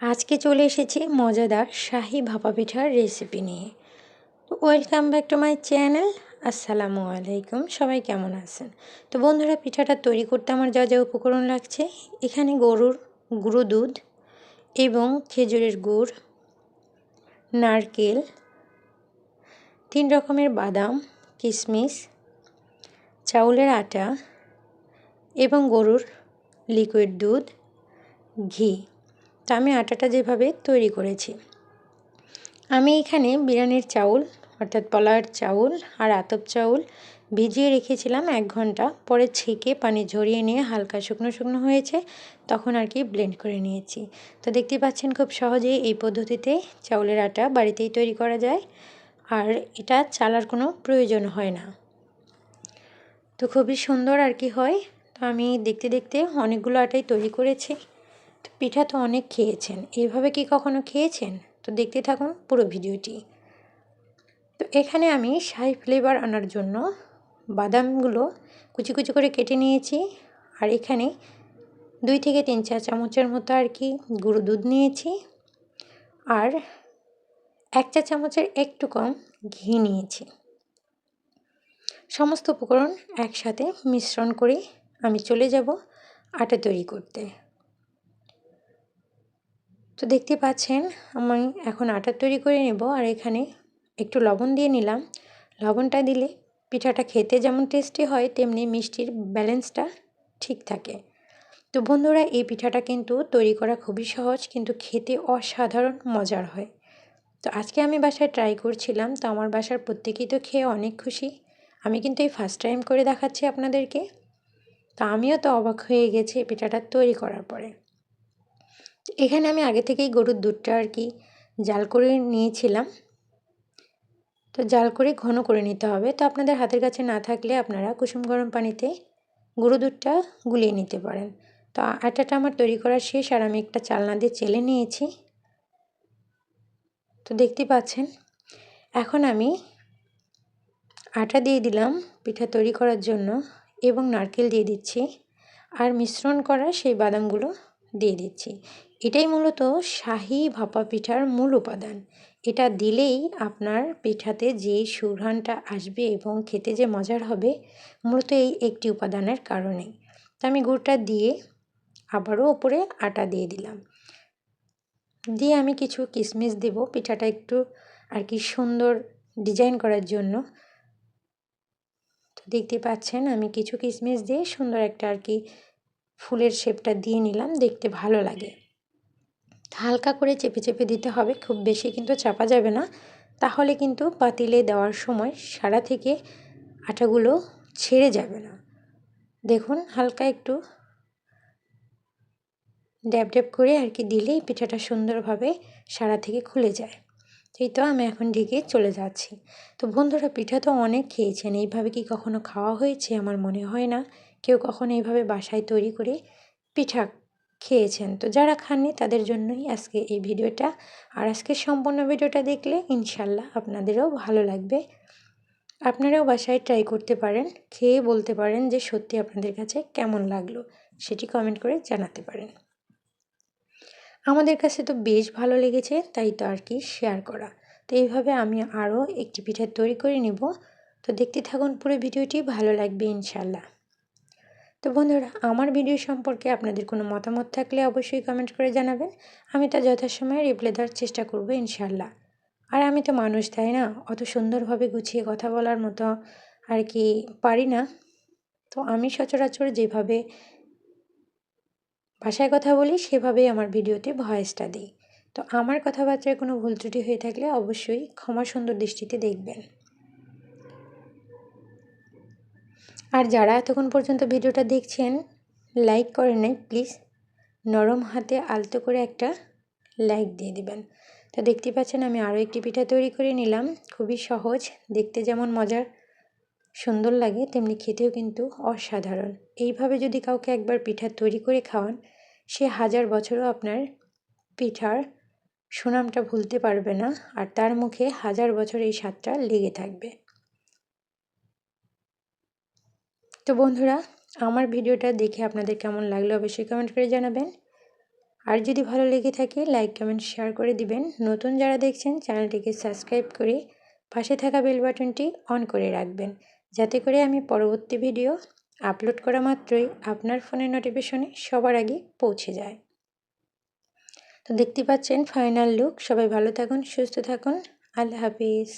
আজকে চলে এসেছি মজাদার শাহি ভাপা পিঠার রেসিপি নিয়ে। তো welcome back to my channel আসসালামু আলাইকুম, সবাই কেমন আছেন? তো বন্ধুরা, পিঠাটা তৈরি করতে আমার যা যা উপকরণ লাগছে, এখানে গরুর গুঁড়ো দুধ এবং খেজুরের গুড়, নারকেল, তিন রকমের বাদাম কিশমিশ চাউলের আটা এবং গরুর লিকুইড দুধ, ঘি। তো আমি আটাটা যেভাবে তৈরি করেছি। আমি এখানে বিরিয়ানির চাউল, অর্থাৎ পলার চাউল আর আতপ চাউল ভিজিয়ে রেখেছিলাম এক ঘণ্টা। পরে ছেঁকে পানি ঝরিয়ে নিয়ে হালকা শুকনো শুকনো হয়েছে, তখন আর কি ব্লেন্ড করে নিয়েছি। তো দেখতে পাচ্ছেন খুব সহজেই এই পদ্ধতিতে চাউলের আটা বাড়িতেই তৈরি করা যায় আর এটা চালার কোনো প্রয়োজন হয় না। তো খুবই সুন্দর আর কি হয়। তো আমি দেখতে দেখতে অনেকগুলো আটাই তৈরি করেছি। পিঠা তো অনেক খেয়েছেন। এইভাবে কি কখনো খেয়েছেন? তো দেখতে থাকুন পুরো ভিডিওটি। তো এখানে আমি শাহি ফ্লেভার আনার জন্য বাদামগুলো কুচি কুচি করে কেটে নিয়েছি। আর এখানে দুই থেকে তিন চা চামচের মতো আর কি গুঁড়ো দুধ নিয়েছি। আর এক চা চামচের একটু কম ঘি নিয়েছি। সমস্ত উপকরণ একসাথে মিশ্রণ করে আমি চলে যাব আটা তৈরি করতে। তো দেখতে পাচ্ছেন, আমি এখন আটা তৈরি করে নেব আর এখানে একটু লবণ দিয়ে নিলাম। লবণটা দিলে পিঠাটা খেতে যেমন টেস্টি হয়, তেমনি মিষ্টির ব্যালেন্সটা ঠিক থাকে। তো বন্ধুরা, এই পিঠাটা কিন্তু তৈরি করা খুবই সহজ, কিন্তু খেতে অসাধারণ মজার হয়। তো আজকে আমি বাসায় ট্রাই করছিলাম, তো আমার বাসার প্রত্যেকেই তো খেয়ে অনেক খুশি। আমি কিন্তু এই ফার্স্ট টাইম করে দেখাচ্ছি আপনাদেরকে। তো আমিও তো অবাক হয়ে গেছি পিঠাটা তৈরি করার পরে। এখানে আমি আগে থেকেই গরুর দুধটা আর কি জাল করে নিয়েছিলাম। তো জাল করে ঘন করে নিতে হবে। তো আপনাদের হাতের কাছে না থাকলে আপনারা কুসুম গরম পানিতে গরু দুধটা গুলিয়ে নিতে পারেন। তো আটাটা আমার তৈরি করা শেষ আর আমি একটা চালনা দিয়ে চেলে নিয়েছি। তো দেখতে পাচ্ছেন, এখন আমি আটা দিয়ে দিলাম পিঠা তৈরি করার জন্য এবং নারকেল দিয়ে দিচ্ছি। আর মিশ্রণ করা সেই বাদামগুলো দিয়ে দিচ্ছি। এটাই মূলত শাহি ভাপা পিঠার মূল উপাদান। এটা দিলেই আপনার পিঠাতে যে সুঘ্রাণটা আসবে এবং খেতে যে মজার হবে, মূলত এই একটি উপাদানের কারণেই। তো আমি গুড়টা দিয়ে আবারও ওপরে আটা দিয়ে দিলাম। দিয়ে আমি কিছু কিশমিশ দেব পিঠাটা একটু আর কি সুন্দর ডিজাইন করার জন্য। তো দেখতে পাচ্ছেন আমি কিছু কিশমিশ দিয়ে সুন্দর একটা আর কি ফুলের শেপটা দিয়ে নিলাম, দেখতে ভালো লাগে। হালকা করে চেপে চেপে দিতে হবে, খুব বেশি কিন্তু চাপা যাবে না। তাহলে কিন্তু পাতিলে দেওয়ার সময় সারা থেকে আটাগুলো ছেড়ে যাবে না। দেখুন, হালকা একটু ড্যাব ড্যাব করে আর কি দিলেই পিঠাটা সুন্দরভাবে সারা থেকে খুলে যায়। এই তো আমি এখন ঢেকে চলে যাচ্ছি। তো বন্ধুরা, পিঠা তো অনেক খেয়েছেন, এইভাবে কি কখনো খাওয়া হয়েছে? আমার মনে হয় না। কেউ কখনো এইভাবে বাসায় তৈরি করে পিঠা খেয়েছেন। তো যারা খাননি তাদের জন্যই আজকে এই ভিডিওটা। আর আজকে সম্পূর্ণ ভিডিওটা দেখলে ইনশাল্লাহ আপনাদেরও ভালো লাগবে। আপনারাও বাসায় ট্রাই করতে পারেন, খেয়ে বলতে পারেন যে সত্যি আপনাদের কাছে কেমন লাগল, সেটি কমেন্ট করে জানাতে পারেন। আমাদের কাছে তো বেশ ভালো লেগেছে, তাই তো আর কি শেয়ার করা। তো এইভাবে আমি আরও একটি পিঠা তৈরি করে নিব। তো দেখতে থাকুন পুরো ভিডিওটি, ভালো লাগবে ইনশাল্লাহ। তো বন্ধুরা, আমার ভিডিও সম্পর্কে আপনাদের কোনো মতামত থাকলে অবশ্যই কমেন্ট করে জানাবেন। আমি তা যথাসময়ে রিপ্লাই দেওয়ার চেষ্টা করব ইনশাল্লাহ আর আমি তো মানুষ, তাই না? অত সুন্দরভাবে গুছিয়ে কথা বলার মতো আর কি পারি না। তো আমি সচরাচর যেভাবে ভাষায় কথা বলি, সেভাবেই আমার ভিডিওতে ভয়েসটা দিই। তো আমার কথাবার্তায় কোনো ভুল ত্রুটি হয়ে থাকলে অবশ্যই ক্ষমা সুন্দর দৃষ্টিতে দেখবেন। আর যারা এতক্ষণ পর্যন্ত ভিডিওটা দেখছেন লাইক করে নাই প্লিজ নরম হাতে আলতো করে একটা লাইক দিয়ে দিবেন। তো দেখতে পাচ্ছেন আমি আরও একটি পিঠা তৈরি করে নিলাম। খুবই সহজ, দেখতে যেমন মজার, সুন্দর লাগে, তেমনি খেতেও কিন্তু অসাধারণ। এইভাবে যদি কাউকে একবার পিঠা তৈরি করে খাওয়ান, সে হাজার বছরও আপনার পিঠার সুনামটা ভুলতে পারবে না, আর তার মুখে হাজার বছর এই স্বাদটা লেগে থাকবে। তো বন্ধুরা, আমার ভিডিওটা দেখে আপনাদের কেমন লাগল অবশ্যই কমেন্ট করে জানাবেন। আর যদি ভালো লেগে থাকে লাইক কমেন্ট শেয়ার করে দিবেন। নতুন যারা দেখছেন, চ্যানেলটিকে সাবস্ক্রাইব করে পাশে থাকা বেল বাটনটি অন করে রাখবেন। যাতে করে আমি পরবর্তী ভিডিও আপলোড করা মাত্রই আপনার ফোনের নোটিফিকেশনে সবার আগে পৌঁছে যায়। তো দেখতে পাচ্ছেন ফাইনাল লুক সবাই ভালো থাকুন, সুস্থ থাকুন। আল্লাহ হাফিজ।